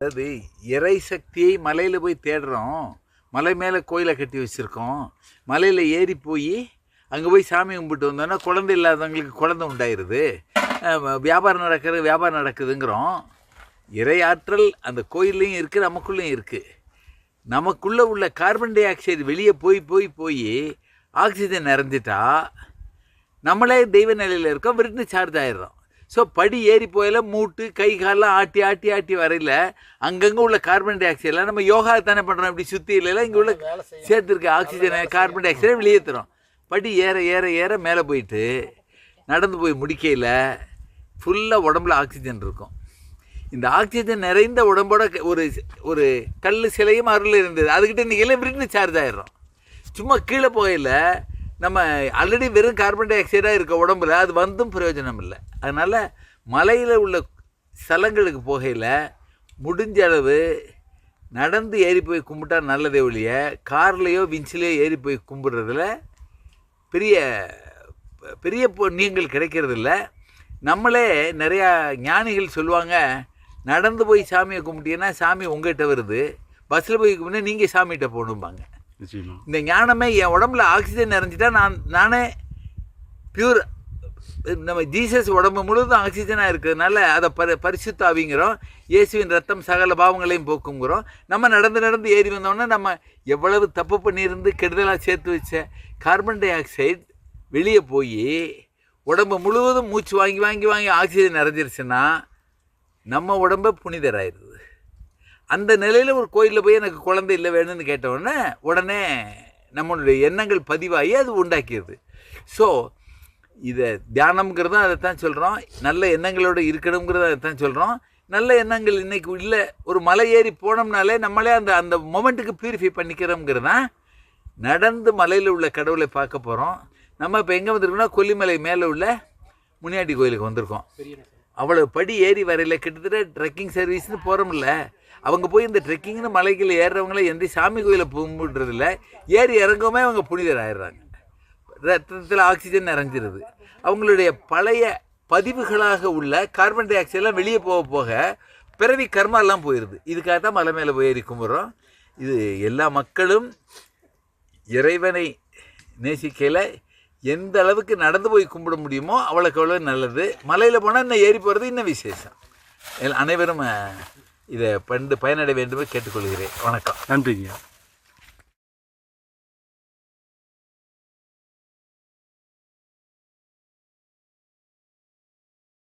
அதாவது இறை சக்தியை மலையில் போய் தேடுறோம். மலை மேலே கோயிலை கட்டி வச்சுருக்கோம். மலையில் ஏறி போய் அங்கே போய் சாமி கும்பிட்டு வந்தோன்னா குழந்தை இல்லாதவங்களுக்கு குழந்தை உண்டாயிருது. வியாபாரம் நடக்கிறது வியாபாரம் நடக்குதுங்கிறோம். இறை ஆற்றல் அந்த கோயில்லையும் இருக்குது நமக்குள்ளேயும் இருக்குது நமக்குள்ளே உள்ள கார்பன் டை ஆக்சைடு வெளியே போய் போய் போய் ஆக்சிஜன் நிறைஞ்சிட்டா நம்மளே தெய்வ நிலையில் இருக்கோம் விருந்து சார்ஜ் ஆயிடுறோம். ஸோ படி ஏறி போயில மூட்டு கை காலெலாம் ஆட்டி ஆட்டி ஆட்டி வரையில அங்கங்கே உள்ள கார்பன் டை ஆக்சைடெலாம் நம்ம யோகா தானே பண்ணுறோம் இப்படி சுற்றி இல்லைல்ல இங்கே உள்ள சேர்த்துருக்க ஆக்சிஜனை கார்பன் டை ஆக்சைடை வெளியேற்றுறோம் படி ஏற ஏற ஏற மேலே போயிட்டு நடந்து போய் முடிக்கையில் ஃபுல்லாக உடம்புல ஆக்சிஜன் இருக்கும். இந்த ஆக்சிஜன் நிறைந்த உடம்போட ஒரு ஒரு கல் சிலையும் அருள் இருந்தது. அதுக்கிட்ட இன்றைக்கி விருந்து சார்ஜ் ஆயிடுறோம். சும்மா கீழே போகையில் நம்ம ஆல்ரெடி வெறும் கார்பன் டை ஆக்சைடாக இருக்க உடம்புல அது வந்தும் பிரயோஜனம் இல்லை. அதனால் மலையில் உள்ள ஸ்தலங்களுக்கு போகையில் முடிஞ்ச அளவு நடந்து ஏறி போய் கும்பிட்டா நல்லதே ஒழிய கார்லேயோ விஞ்சிலேயோ ஏறி போய் கும்பிட்றதுல பெரிய பெரிய புண்ணியங்கள் கிடைக்கிறதில்ல. நம்மளே நிறையா ஞானிகள் சொல்லுவாங்க நடந்து போய் சாமியை கும்பிட்டீங்கன்னா சாமி உங்கள்கிட்ட வருது பஸ்ஸில் போய் கும்பிட்டா நீங்கள் சாமிகிட்ட போகணும்பாங்க. இந்த ஞானமே என் உடம்புல ஆக்சிஜன் நிறைஞ்சிட்டா நான் நானே பியூர் நம்ம ஜீசஸ் உடம்பு முழுவதும் ஆக்சிஜனாக இருக்கிறதுனால அதை பரி பரிசுத்தாவிங்கிறோம். இயேசுவின் ரத்தம் சகல பாவங்களையும் போக்குங்கிறோம். நம்ம நடந்து நடந்து ஏறி வந்தோம்னா நம்ம எவ்வளவு தப்பு பண்ணியிருந்து கெடுதலாக சேர்த்து வச்ச கார்பன் டை ஆக்சைடு வெளியே போய் உடம்பு முழுவதும் மூச்சு வாங்கி வாங்கி வாங்கி ஆக்சிஜன் நிறைஞ்சிருச்சுன்னா நம்ம உடம்பை புனிதராயிருது. அந்த நிலையில் ஒரு கோயிலில் போய் எனக்கு குழந்தை இல்லை வேணும்னு கேட்டவுடனே உடனே நம்மளுடைய எண்ணங்கள் பதிவாகி அது உண்டாக்கிடுது ஸோ இதை தியானம்ங்கிறதும் அதை தான் சொல்கிறோம் நல்ல எண்ணங்களோடு இருக்கணுங்கிறத அதை தான் சொல்கிறோம் நல்ல எண்ணங்கள் இன்றைக்கி இல்லை ஒரு மலை ஏறி போனோம்னாலே நம்மளே அந்த அந்த மொமெண்ட்டுக்கு ப்யூரிஃபை பண்ணிக்கிறோங்கிறது தான் நடந்து மலையில் உள்ள கடவுளை பார்க்க போகிறோம் நம்ம இப்போ எங்கே வந்திருக்கோம்னா கொல்லிமலை மேலே உள்ள முனியாட்டி கோயிலுக்கு வந்திருக்கோம். அவ்வளோ படி ஏறி வரையில் கிட்டத்தட்ட ட்ரெக்கிங் சர்வீஸ்னு போகிறோம்ல அவங்க போய் இந்த ட்ரெக்கிங்னு மலைகள் ஏறுறவங்கள எந்த சாமி கோயிலை கும்பிடுறதில்ல ஏறி இறங்கவுமே அவங்க புனிதர் ஆயிடுறாங்க ரத்தத்தில் ஆக்சிஜன் நிறைஞ்சிருது. அவங்களுடைய பழைய பதிவுகளாக உள்ள கார்பன் டை ஆக்சைடெலாம் வெளியே போக போக பிறவி கர்மாலாம் போயிடுது இதுக்காக தான் மலை மேலே போய் ஏறி கும்பிட்றோம். இது எல்லா மக்களும் இறைவனை நேசிக்கையில் எந்த அளவுக்கு நடந்து போய் கும்பிட முடியுமோ அவ்வளோக்கு அவ்வளோ நல்லது. மலையில் போனால் இன்னும் ஏறி போகிறது இன்னும் விசேஷம். எல்- அனைவரும் இதை பண்டு பயனடைய வேண்டும் கேட்டுக்கொள்கிறேன். வணக்கம். நன்றிங்க.